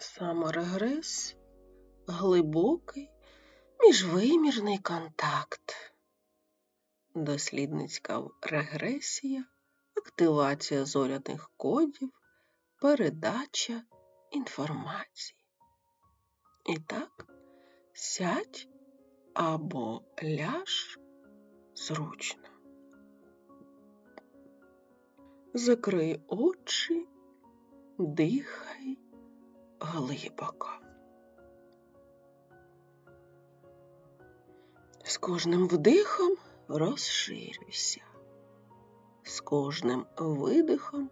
Саморегрес глибокий міжвимірний контакт. Дослідницька регресія, активація зоряних кодів, передача інформації. І так, сядь або ляж зручно. Закрий очі, дихай глибоко. З кожним вдихом розширюйся, з кожним видихом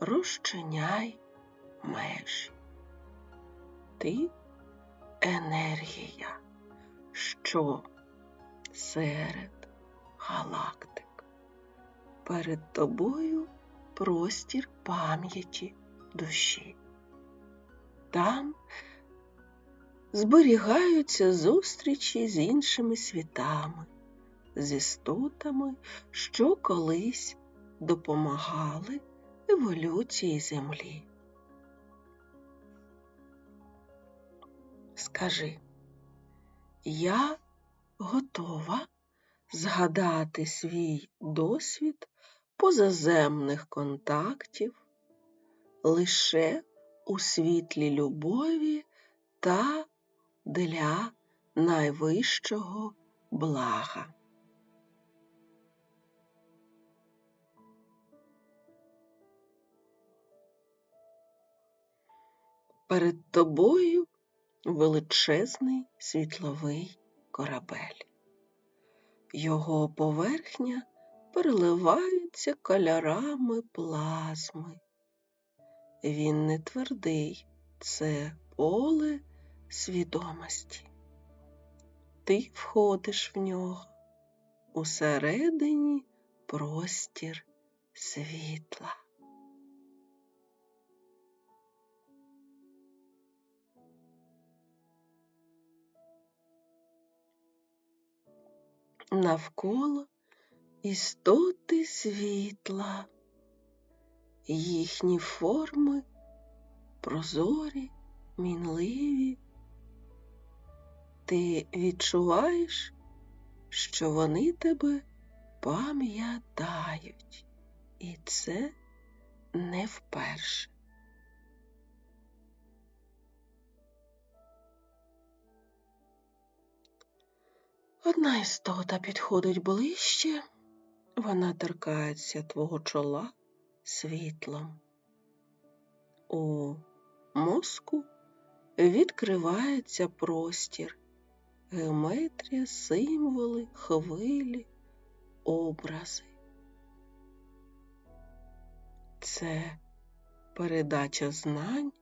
розчиняй межі. Ти енергія, що серед галактик. Перед тобою простір пам'яті душі. Там зберігаються зустрічі з іншими світами, з істотами, що колись допомагали еволюції Землі. Скажи, я готова згадати свій досвід позаземних контактів лише у світлі любові та для найвищого блага. Перед тобою величезний світловий корабель. Його поверхня переливається кольорами плазми. Він не твердий, це поле свідомості. Ти входиш в нього усередині простір світла. Навколо істоти світла, їхні форми прозорі, мінливі. Ти відчуваєш, що вони тебе пам'ятають, і це не вперше. Одна істота підходить ближче, вона торкається твого чола світлом. У мозку відкривається простір, геометрія, символи, хвилі, образи. Це передача знань,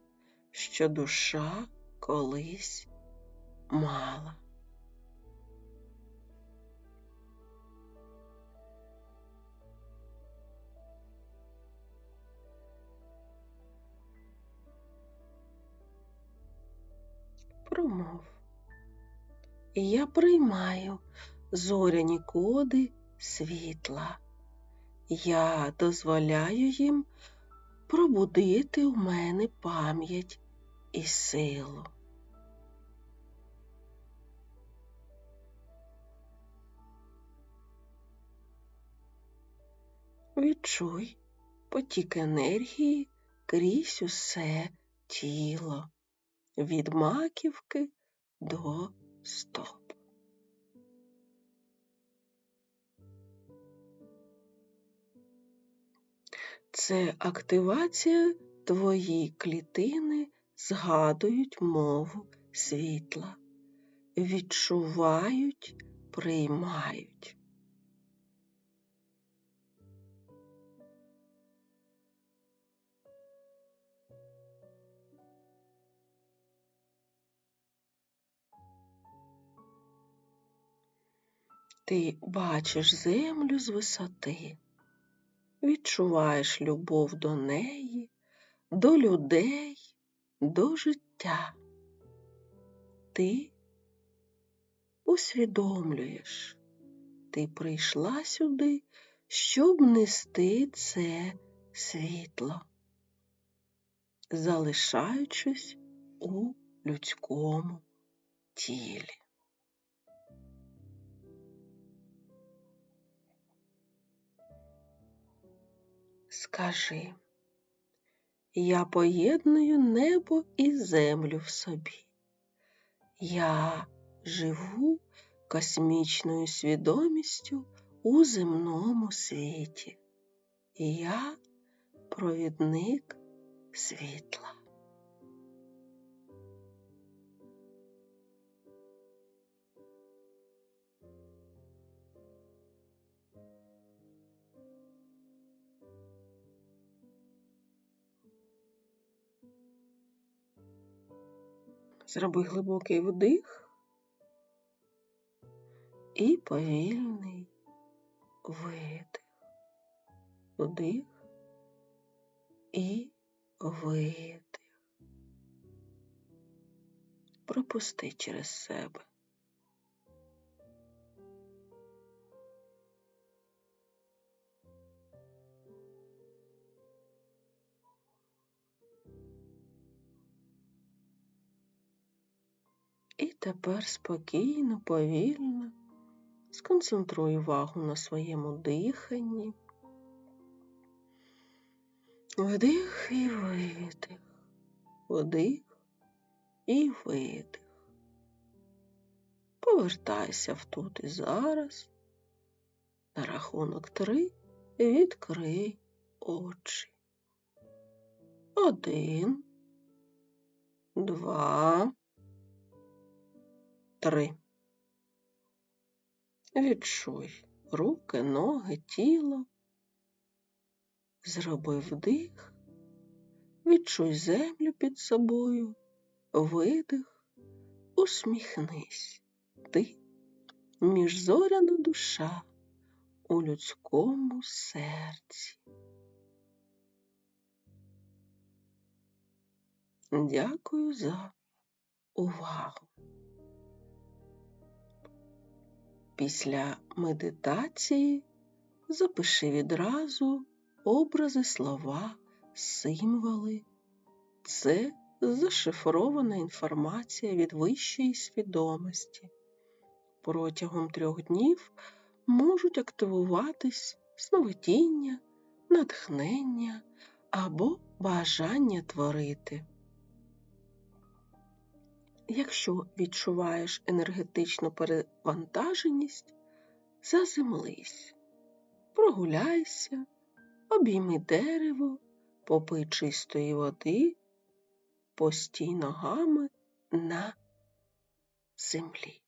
що душа колись мала. Промов. Я приймаю зоряні коди світла. Я дозволяю їм пробудити в мене пам'ять і силу. Відчуй потік енергії крізь усе тіло, від маківки до стоп. Це активація твої клітини згадують мову світла, відчувають, приймають. Ти бачиш землю з висоти, відчуваєш любов до неї, до людей, до життя. Ти усвідомлюєш, ти прийшла сюди, щоб нести це світло, залишаючись у людському тілі. Скажи, я поєдную небо і землю в собі. Я живу космічною свідомістю у земному світі. Я провідник світла. Зроби глибокий вдих і повільний видих. Вдих і видих. Пропусти через себе. Тепер спокійно, повільно сконцентруй увагу на своєму диханні. Вдих і видих, вдих і видих. Повертайся в тут і зараз. На рахунок три відкрий очі. Один, два, три. Відчуй руки, ноги, тіло. Зроби вдих, відчуй землю під собою, видих, усміхнись. Ти міжзоряна душа у людському серці. Дякую за увагу. Після медитації запиши відразу образи, слова, символи. Це зашифрована інформація від вищої свідомості. Протягом трьох днів можуть активуватись сновидіння, натхнення або бажання творити. Якщо відчуваєш енергетичну перевантаженість, заземлись, прогуляйся, обійми дерево, попий чистої води, постій ногами на землі.